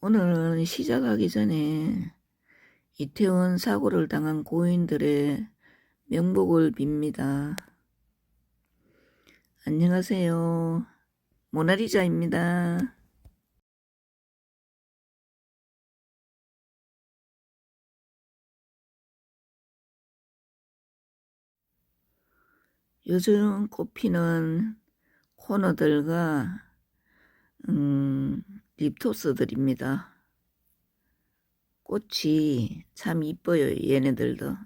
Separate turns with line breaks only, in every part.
오늘은 시작하기 전에 이태원 사고를 당한 고인들의 명복을 빕니다. 안녕하세요. 모나리자입니다. 요즘 꼽히는 코너들과 음, 립토스들입니다. 꽃이 참 이뻐요, 얘네들도.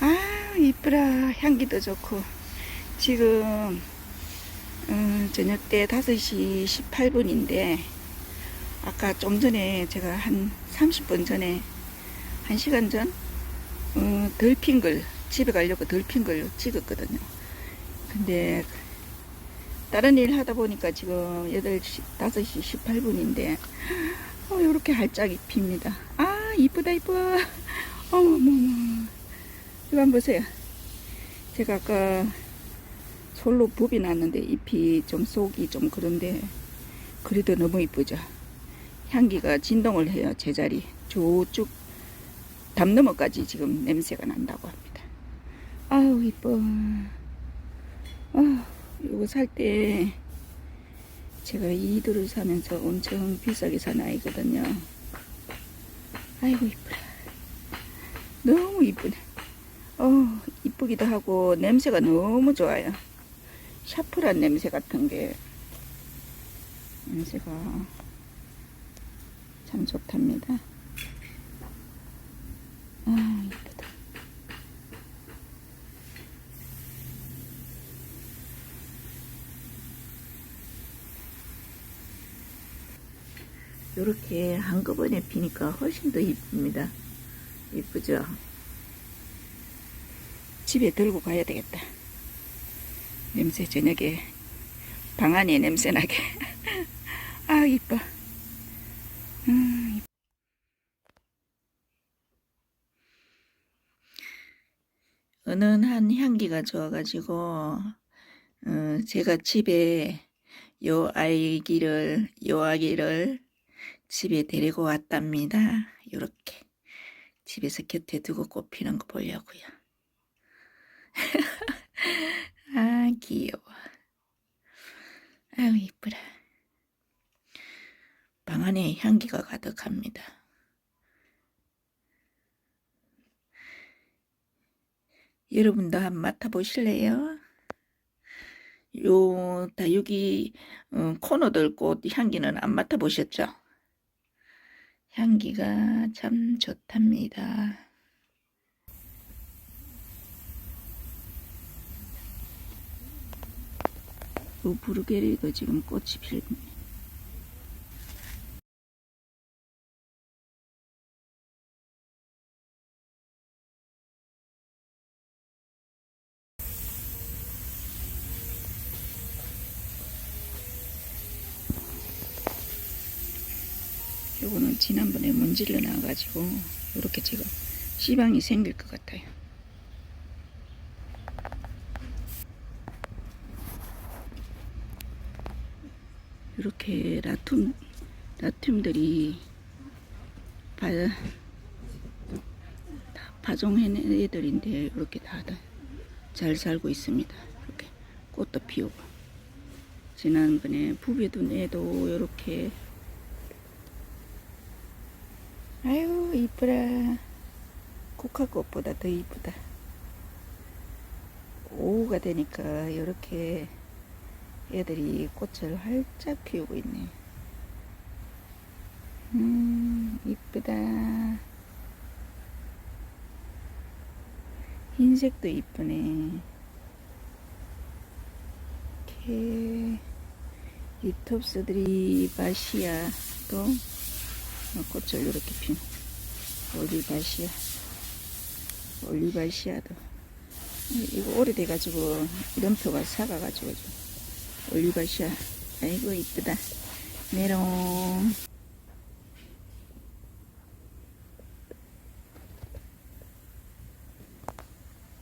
아, 이쁘라. 향기도 좋고. 지금, 음, 저녁 때 5시 18분인데, 아까 좀 전에 제가 한 30분 전에, 1시간 전, 어, 덜핑글, 집에 가려고 덜핑글 찍었거든요. 근데 다른 일 하다 보니까 지금 8시, 5시 18분인데 어, 이렇게 할짝이 핍니다. 아 이쁘다 이뻐. 어머머머. 이거 한번 보세요. 제가 아까 솔로 부비 났는데 잎이 좀 속이 좀 그런데 그래도 너무 이쁘죠. 향기가 진동을 해요. 제자리. 저쪽 담 너머까지 지금 냄새가 난다고 합니다. 아우 이뻐. 아, 이거 살 때 제가 이두를 사면서 엄청 비싸게 산 아이거든요. 아이고 이쁘라. 너무 이쁘네. 어, 이쁘기도 하고 냄새가 너무 좋아요. 샤프란 냄새 같은 게 냄새가 참 좋답니다. 아, 이렇게 한꺼번에 피니까 훨씬 더 이쁩니다. 이쁘죠? 집에 들고 가야 되겠다. 냄새 저녁에 방 안에 냄새 나게. 아, 이뻐. 음. 은은한 향기가 좋아가지고, 어, 제가 집에 요 아이기를, 요 아기를 집에 데리고 왔답니다. 요렇게. 집에서 곁에 두고 꽃피는 거 보려고요. 아, 귀여워. 아유, 이쁘라. 방 안에 향기가 가득합니다. 여러분도 한번 맡아보실래요? 요 다육이 어, 코너들 꽃 향기는 안 맡아보셨죠? 향기가 참 좋답니다. 요 부르게리도 지금 꽃이 필 요거는 지난번에 문질러 나와가지고 이렇게 지금 씨방이 생길 것 같아요. 이렇게 라툼 라툼들이 바, 다 파종한 애들인데 이렇게 다 잘 살고 있습니다. 이렇게 꽃도 피우고 지난번에 부비둔 애도 이렇게 아유 이쁘라 국화꽃보다 더 이쁘다. 오후가 되니까 이렇게 애들이 꽃을 활짝 피우고 있네. 음 이쁘다. 흰색도 이쁘네. 이렇게 리톱스들이 바시아도 어, 꽃을 이렇게 핀 올리바시아 올리바시아도. 이거 오래돼가지고 이름표가 사가가지고 올리바시아 아이고 이쁘다. 메롱.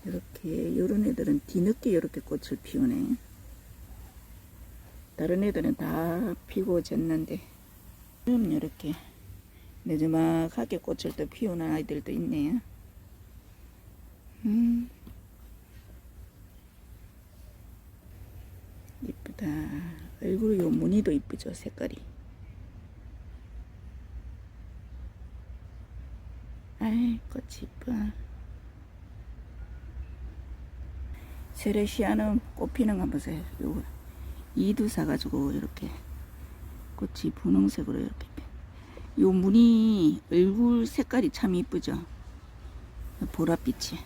이렇게 요런 애들은 뒤늦게 이렇게 꽃을 피우네. 다른 애들은 다 피고 졌는데 좀 이렇게 늦지막하게 꽃을 또 피우는 아이들도 있네요. 음. 이쁘다. 얼굴 요 무늬도 이쁘죠, 색깔이. 아이, 꽃이 이뻐. 세레시아는 꽃 피는 거 보세요. 요거. 이두 사가지고 이렇게 꽃이 분홍색으로 이렇게 피- 요 무늬 얼굴 색깔이 참 이쁘죠? 보랏빛이.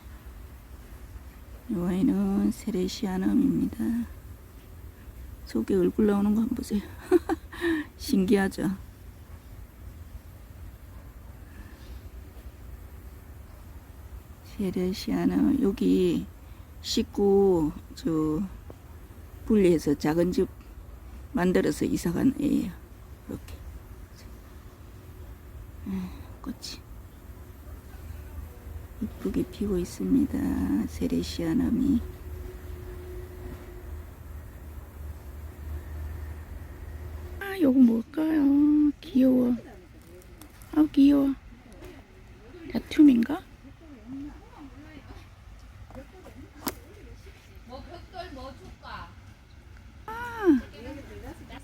요 아이는 세레시아넘입니다. 속에 얼굴 나오는 거 한번 보세요. 신기하죠? 세레시아넘 여기 식구 저 분리해서 작은 집 만들어서 이사간 애예요. 이렇게. 에, 꽃이 이쁘게 피고 있습니다. 세레시아남이 아, 요거 뭘까요? 귀여워. 아, 귀여워. 다툼인가?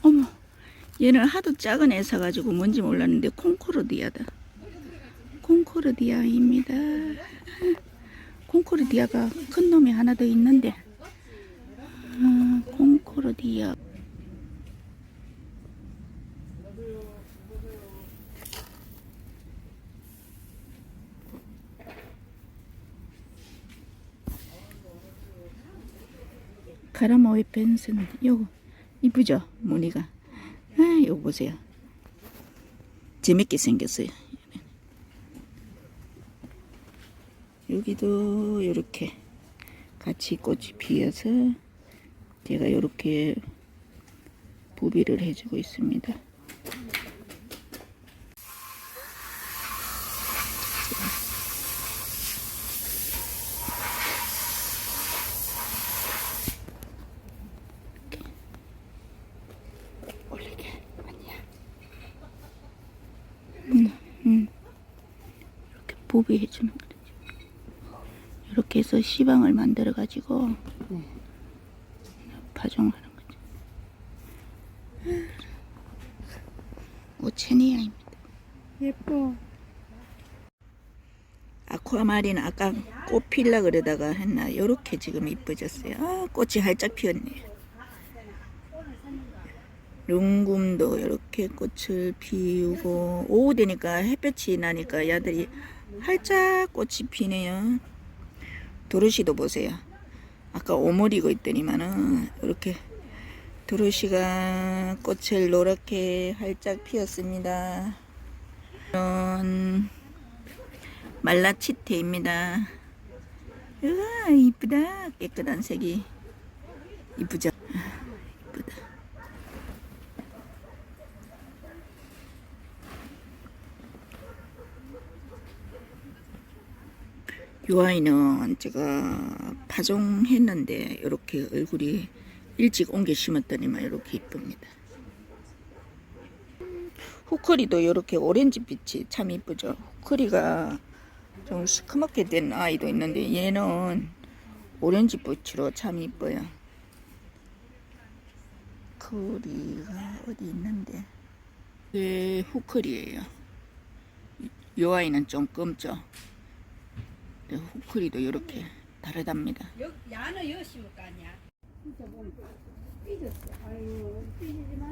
어머, 얘는 하도 작은 애 사가지고 뭔지 몰랐는데 콩코르디아다. 콩코르디아입니다. 콩코르디아가 큰 놈이 하나 더 있는데, 아, 콩코르디아. 카라모이 펜슨 요거 이쁘죠 무늬가 아 요거 보세요? 재밌게 생겼어요. 여기도 이렇게 같이 꽃이 피어서 제가 이렇게 부비를 해주고 있습니다 올리게 아니야 음, 음. 부비해 주는 거죠. 이렇게 해서 시방을 만들어 가지고 파종하는 거죠. 오체니아입니다.
예뻐.
아쿠아마린 아까 꽃 필라 그러다가 했나? 요렇게 지금 이뻐졌어요. 아 꽃이 활짝 피었네 룽금도 이렇게 꽃을 피우고 오후 되니까 햇볕이 나니까 야들이 활짝 꽃이 피네요. 도르시도 보세요. 아까 오므리고 있더니만은 이렇게 도르시가 꽃을 노랗게 활짝 피었습니다. 이런 말라치테입니다. 우와 이쁘다. 깨끗한 색이. 이쁘죠? 아, 이쁘다. 요 아이는 제가 파종했는데 이렇게 얼굴이 일찍 옮겨 심었더니만 이렇게 이쁩니다. 후커리도 이렇게 오렌지 빛이 참 이쁘죠. 후커리가 좀 시커멓게 된 아이도 있는데 얘는 오렌지 빛으로 참 이뻐요. 커리가 어디 있는데 이게 후커리예요. 요 아이는 좀 검죠. 근데 후커리도 이렇게 다르답니다.
여, 야는 여 심을 거 아니야? 진짜 뭐 삐졌어. 아유 삐지지 마.